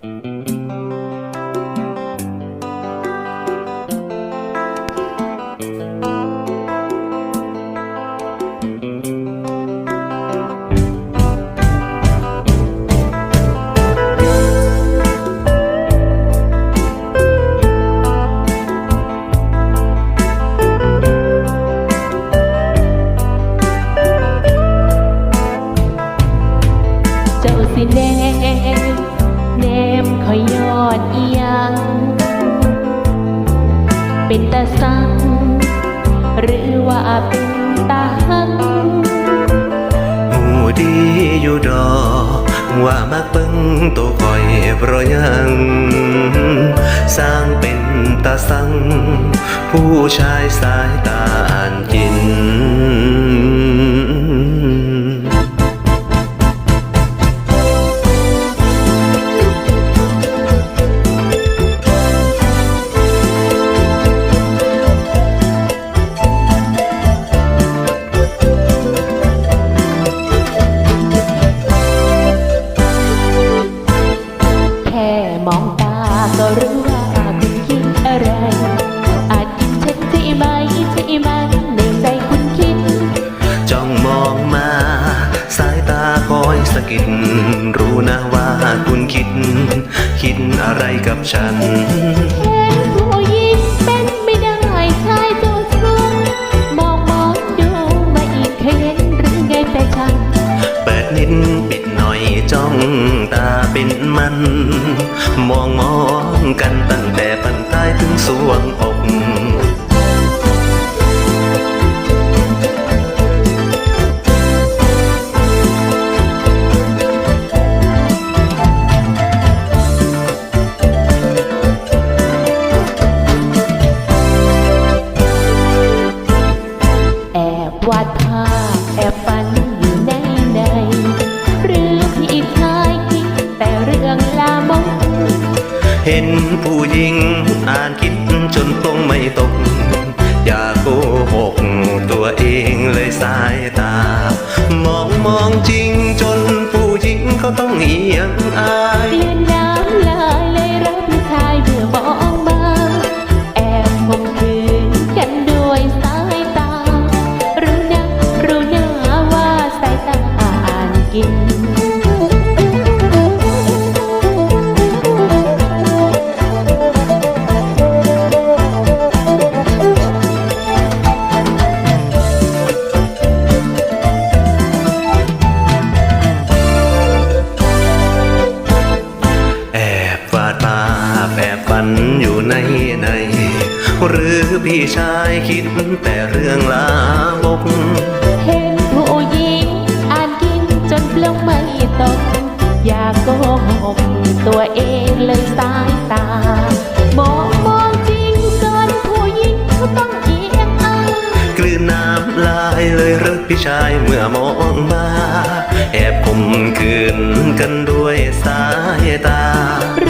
เจ้าสิ แนมแนมคอยยอดเอียงเป็นตาสัง หรือว่าเป็นตาหังหูดีอยู่ดอกว่ามักเบิ่งตัวคอยเพราะยัง สร้างเป็นตาสัง ผู้ชายสายตาอ่านจิน มองมา สายตาคอยสะกิด รู้นะว่าคุณคิด คิดอะไรกับฉันแค่ผู้หญิงเป็นไม่ได้ชายเจ้าชู้มองมองดูมาอีกเคยเห็นหรือไงแต่ฉันเปิดนิดปิดหน่อยจ้องตาเป็นมัน มองมองกันตั้งแต่ปันท้ายถึงสวงอก เห็นผู้หญิงอ่านคิดจนตรงไม่ตก อย่าโกหกตัวเองเลยสายตา มองมองจริงจนผู้หญิงเขาต้องเอียงอาย หรือพี่ชายคิดแต่เรื่องลามกเห็นผู้หญิงอ่านกินจนเปลืองไม่ตก อยากโกหกตัวเองเลยสายตามองมองจริงเกินผู้หญิงเขาต้องเอียงอายกลืนน้ำลายเลยรักพี่ชายเมื่อมองมาแอบคมคืนกันด้วยสายตารู้นะรู้